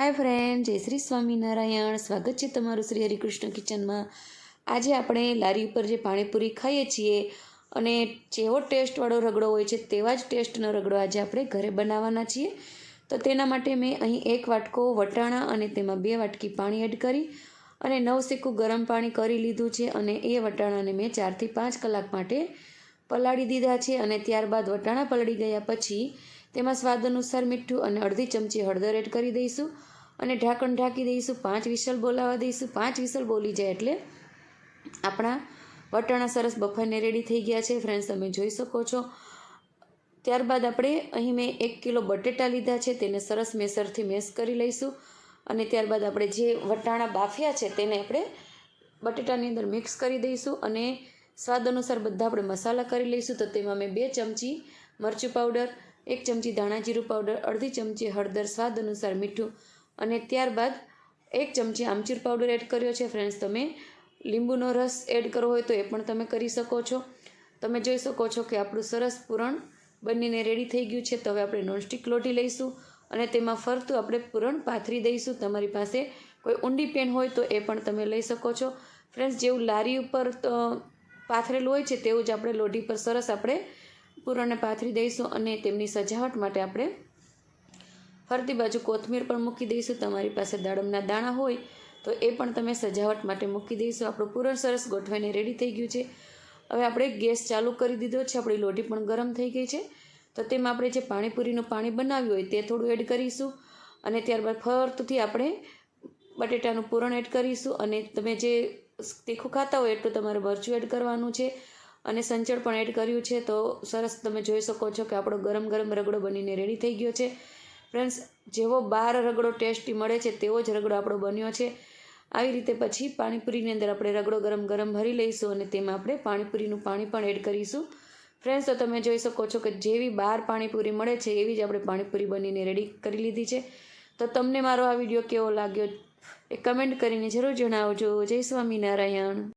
હાય friend, જય શ્રી સ્વામિનારાયણ. સ્વાગત છે તમારું શ્રી હરિકૃષ્ણ કિચનમાં. આજે આપણે લારી ઉપર જે પાણીપુરી ખાઈએ છીએ અને જેવો ટેસ્ટવાળો રગડો હોય છે તેવા જ ટેસ્ટનો રગડો આજે આપણે ઘરે બનાવવાના છીએ. તો તેના માટે મેં અહીં એક વાટકો વટાણા અને તેમાં બે વાટકી પાણી એડ કરી અને નવ સિક્કું ગરમ પાણી કરી લીધું છે અને એ વટાણાને મેં ચારથી પાંચ કલાક માટે પલાળી દીધા છે અને ત્યારબાદ વટાણા પલળી ગયા પછી તેમાં સ્વાદ અનુસાર મીઠું અને અડધી ચમચી હળદર એડ કરી દઈશું અને ઢાંકણ ઢાંકી દઈશું. પાંચ વિસલ બોલાવા દઈશું. પાંચ વિસલ બોલી જાય એટલે આપણા વટાણા સરસ બફાઈને રેડી થઈ ગયા છે. ફ્રેન્ડ્સ તમે જોઈ શકો છો. ત્યારબાદ આપણે અહીં મેં એક કિલો બટેટા લીધા છે. તેને સરસ મેસરથી મેસ કરી લઈશું અને ત્યારબાદ આપણે જે વટાણા બાફ્યા છે તેને આપણે બટેટાની અંદર મિક્સ કરી દઈશું અને સ્વાદ અનુસાર બધા આપણે મસાલા કરી લઈશું. તો તેમાં મેં બે ચમચી મરચું પાવડર એક ચમચી ધાણા જીરું પાવડર, અડધી ચમચી હળદર સ્વાદ અનુસાર મીઠું અને ત્યારબાદ એક ચમચી આમચૂર પાવડર એડ કર્યો છે. ફ્રેન્ડ્સ, તમે લીંબુનો રસ એડ કરવો હોય તો એ પણ તમે કરી શકો છો. તમે જોઈ શકો છો કે આપણું સરસ પૂરણ બનીને રેડી થઈ ગયું છે. તો હવે આપણે નોનસ્ટિક લોટી લઈશું અને તેમાં ફરતું આપણે પૂરણ પાથરી દઈશું. તમારી પાસે કોઈ ઊંડી પેન હોય તો એ પણ તમે લઈ શકો છો. ફ્રેન્ડ્સ, જેવું લારી ઉપર પાથરેલું હોય છે, તેવું જ આપણે લોઢી પર સરસ આપણે પૂરણને પાથરી દઈશું અને તેમની સજાવટ માટે આપણે ફરતી બાજુ કોથમીર પણ મૂકી દઈશું. તમારી પાસે દાડમના દાણા હોય તો એ પણ તમે સજાવટ માટે મૂકી દઈશું. આપણું પૂરણ સરસ ગોઠવાઈને રેડી થઈ ગયું છે. હવે આપણે ગેસ ચાલુ કરી દીધો છે. આપણી લોઢી પણ ગરમ થઈ ગઈ છે. તો તેમાં આપણે જે પાણીપુરીનું પાણી બનાવ્યું હોય તે થોડું એડ કરીશું અને ત્યારબાદ ફરતુંથી આપણે બટેટાનું પૂરણ એડ કરીશું. અને તમે જે તીખું ખાતા હોય એટલું તમારે મરચું એડ કરવાનું છે. અને સંચળ પણ એડ કર્યું છે. તો સરસ તમે જોઈ શકો છો કે આપણો ગરમ ગરમ રગડો બનીને રેડી થઈ ગયો છે. ફ્રેન્ડ્સ જેવો બહાર રગડો ટેસ્ટી મળે છે, તેવો જ રગડો આપણો બન્યો છે. આવી રીતે પછી પાણીપુરીની અંદર આપણે રગડો ગરમ ગરમ ભરી લઈશું અને તેમાં આપણે પાણીપુરીનું પાણી પણ એડ કરીશું. ફ્રેન્ડ્સ તો તમે જોઈ શકો છો કે જેવી બહાર પાણીપુરી મળે છે, એવી જ આપણે પાણીપુરી બનીને રેડી કરી લીધી છે. તો તમને મારો આ વીડિયો કેવો લાગ્યો? એ કમેન્ટ કરીને જરૂર જણાવજો. જય સ્વામિનારાયણ.